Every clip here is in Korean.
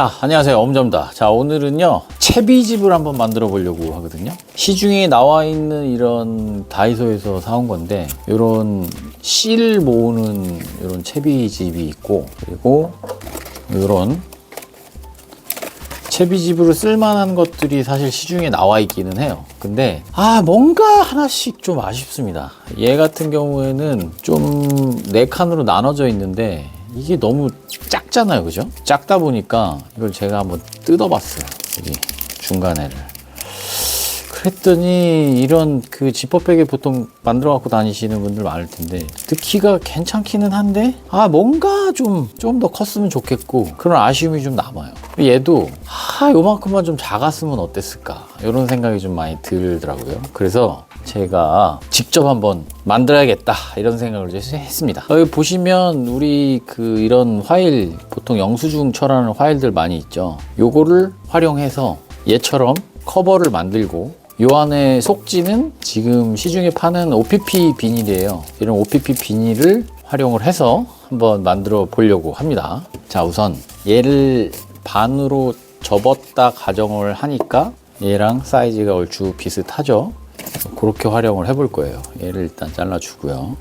자, 안녕하세요. 엄점다. 자, 오늘은요, 채비집을 한번 만들어 보려고 하거든요. 시중에 나와 있는 이런 다이소에서 사온 건데, 요런 실 모으는 이런 채비집이 있고, 그리고 요런 채비집으로 쓸만한 것들이 사실 시중에 나와 있기는 해요. 근데, 아, 뭔가 하나씩 좀 아쉽습니다. 얘 같은 경우에는 좀 네 칸으로 나눠져 있는데, 이게 너무 작잖아요. 그죠? 작다 보니까 이걸 제가 한번 뜯어봤어요. 여기 중간에를. 그랬더니 이런 그 지퍼백에 보통 만들어 갖고 다니시는 분들 많을 텐데 듣기가 괜찮기는 한데 아 뭔가 좀 좀 더 컸으면 좋겠고 그런 아쉬움이 좀 남아요. 얘도 아 요만큼만 좀 작았으면 어땠을까 이런 생각이 좀 많이 들더라고요. 그래서 제가 직접 한번 만들어야겠다 이런 생각을 이제 했습니다. 여기 보시면 우리 그 이런 파일 보통 영수증 처리하는 파일들 많이 있죠. 요거를 활용해서 얘처럼 커버를 만들고 요 안에 속지는 지금 시중에 파는 OPP 비닐이에요. 이런 OPP 비닐을 활용을 해서 한번 만들어 보려고 합니다. 자, 우선 얘를 반으로 접었다 가정을 하니까 얘랑 사이즈가 얼추 비슷하죠. 그렇게 활용을 해볼 거예요. 얘를 일단 잘라주고요.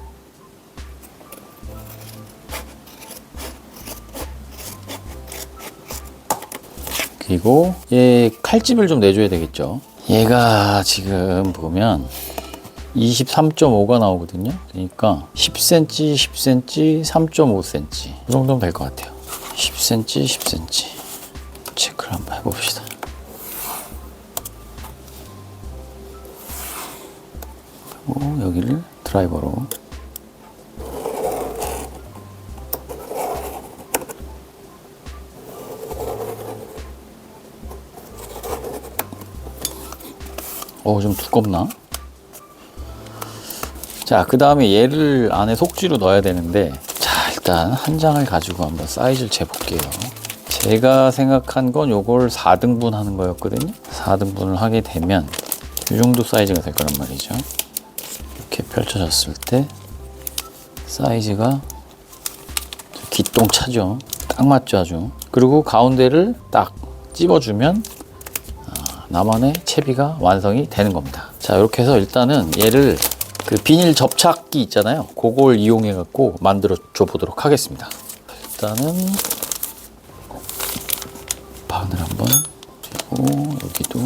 그리고 얘 칼집을 좀 내줘야 되겠죠. 얘가 지금 보면 23.5가 나오거든요. 그러니까 10cm, 10cm, 3.5cm 이 정도면 될 것 같아요. 10cm, 10cm 체크를 한번 해봅시다. 그리고 여기를 드라이버로 어, 좀 두껍나? 자, 그 다음에 얘를 안에 속지로 넣어야 되는데, 자, 일단 한 장을 가지고 한번 사이즈를 재볼게요. 제가 생각한 건 요걸 4등분 하는 거였거든요. 4등분을 하게 되면, 이 정도 사이즈가 될 거란 말이죠. 이렇게 펼쳐졌을 때, 사이즈가 기똥 차죠. 딱 맞죠, 아주. 그리고 가운데를 딱 찝어주면, 나만의 채비가 완성이 되는 겁니다. 자, 이렇게 해서 일단은 얘를 그 비닐 접착기 있잖아요. 그걸 이용해 갖고 만들어 줘 보도록 하겠습니다. 일단은 반을 한번 그리고 여기도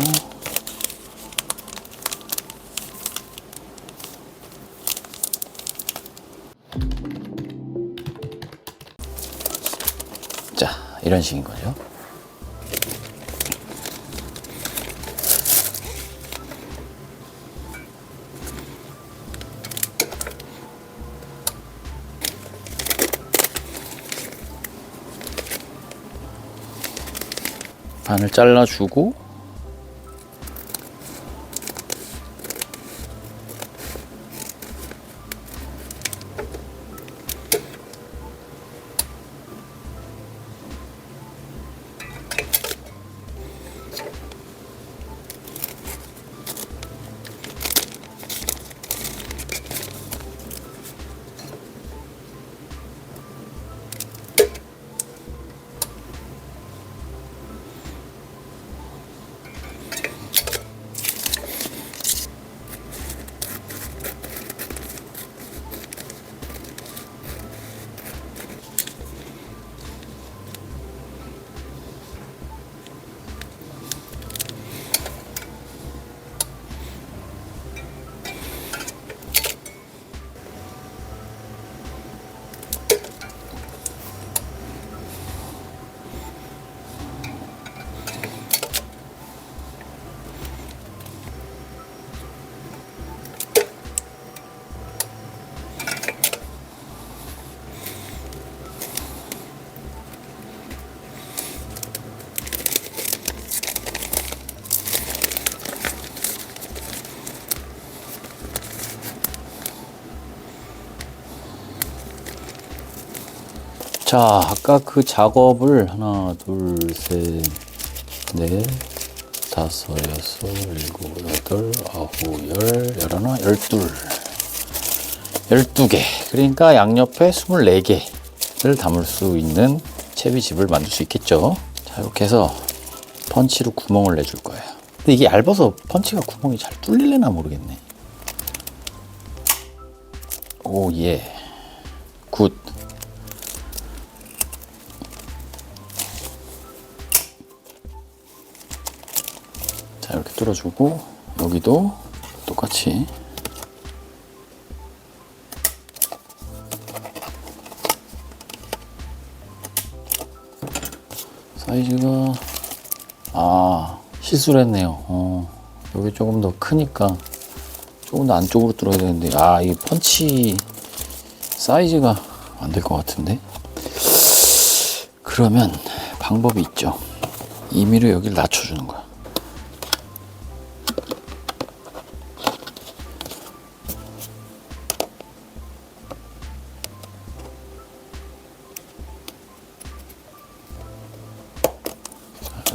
이런 식인 거죠. 반을 잘라주고 자, 아까 그 작업을 하나, 둘, 셋, 넷, 다섯, 여섯, 일곱, 여덟, 아홉, 열, 열하나, 열둘. 열두 개. 그러니까 양옆에 스물네 개를 담을 수 있는 채비집을 만들 수 있겠죠. 자, 자, 이렇게 해서 펀치로 구멍을 내줄 거예요. 근데 이게 얇아서 펀치가 구멍이 잘 뚫릴래나 모르겠네. 오, 예. 자, 이렇게 뚫어주고, 여기도 똑같이. 사이즈가, 아, 실수를 했네요. 어, 여기 조금 더 크니까 조금 더 안쪽으로 뚫어야 되는데, 아, 이 펀치 사이즈가 안 될 것 같은데? 그러면 방법이 있죠. 임의로 여기를 낮춰주는 거야.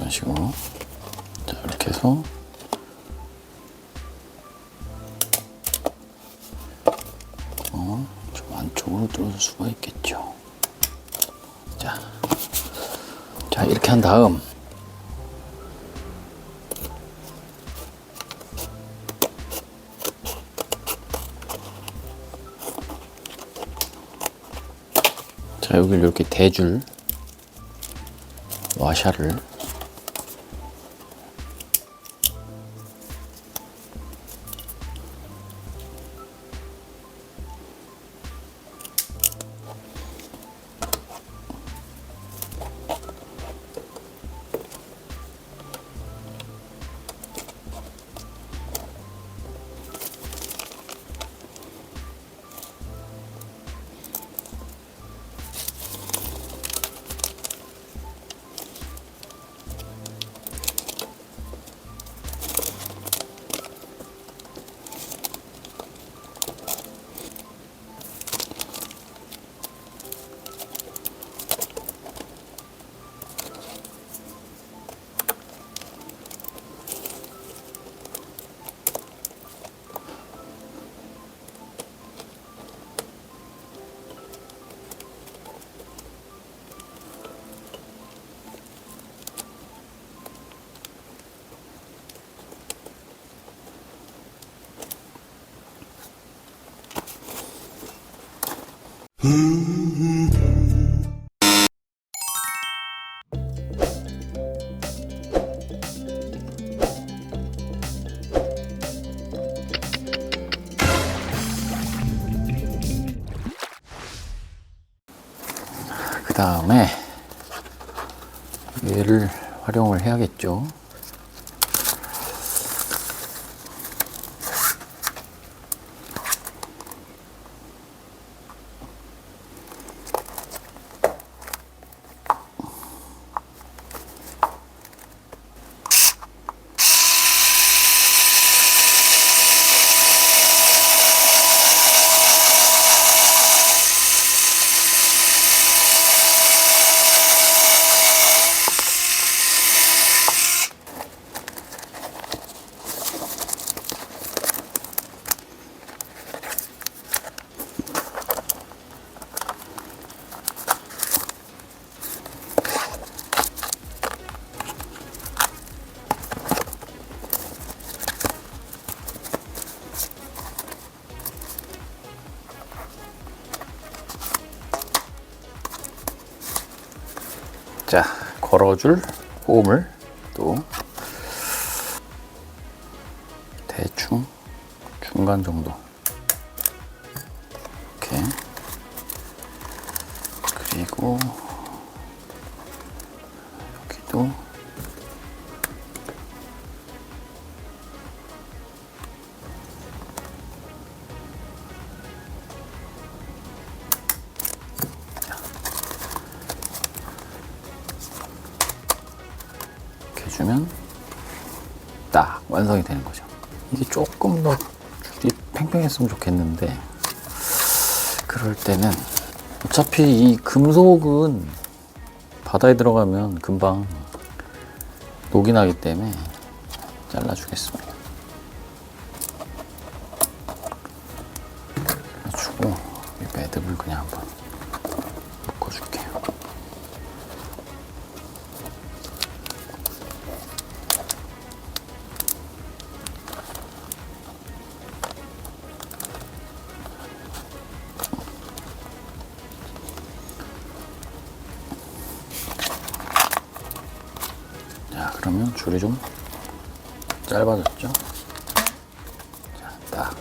이런 식으로. 자, 이렇게 해서. 어, 좀 안쪽으로 뚫어줄 수가 있겠죠. 자. 자, 이렇게 한 다음. 자, 여기를 이렇게 대줄 와샤를 그 다음에 얘를 활용을 해야겠죠. 자, 걸어줄 홈을 또 대충 중간 정도 이렇게 그리고 여기도 완성이 되는 거죠. 이게 조금 더 팽팽했으면 좋겠는데 그럴 때는 어차피 이 금속은 바다에 들어가면 금방 녹이 나기 때문에 잘라주겠습니다. 잘라주고 이 매듭을 그냥 한번 줄이 좀 짧아졌죠? 자, 딱.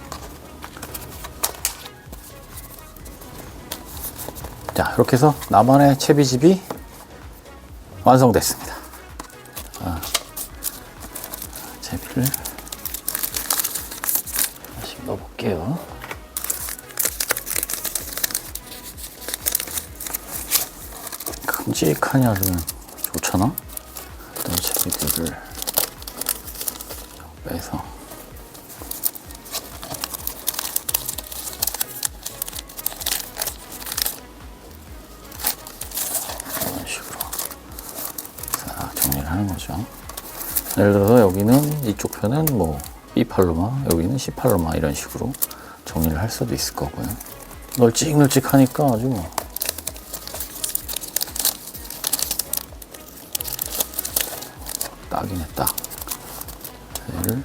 자, 이렇게 해서 나만의 채비집이 완성됐습니다. 아, 채비를 다시 넣어볼게요. 아주 좋 하는 거죠. 예를 들어서 여기는 이쪽 편은 뭐 B팔로마, 여기는 C팔로마 이런 식으로 정리를 할 수도 있을 거고요. 널찍널찍하니까 아주 뭐 딱이네 딱. 얘를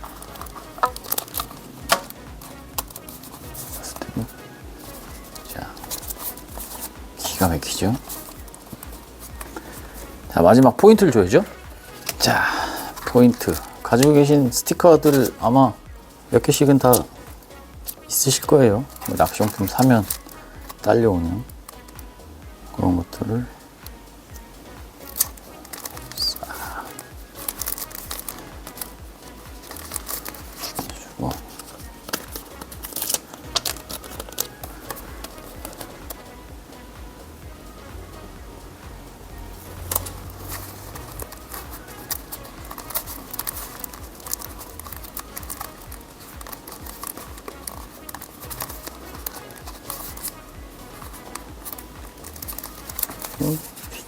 기가 막히죠. 자 마지막 포인트를 줘야죠. 자 포인트 가지고 계신 스티커들 아마 몇 개씩은 다 있으실 거예요. 뭐 낚시용품 사면 딸려오는 그런 것들을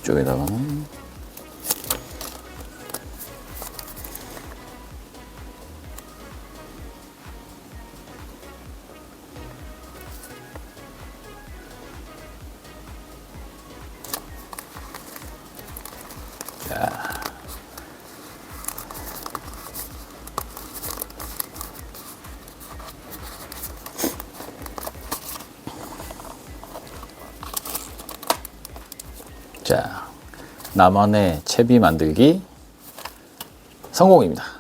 뒤쪽에다가는 자 나만의 채비 만들기 성공입니다.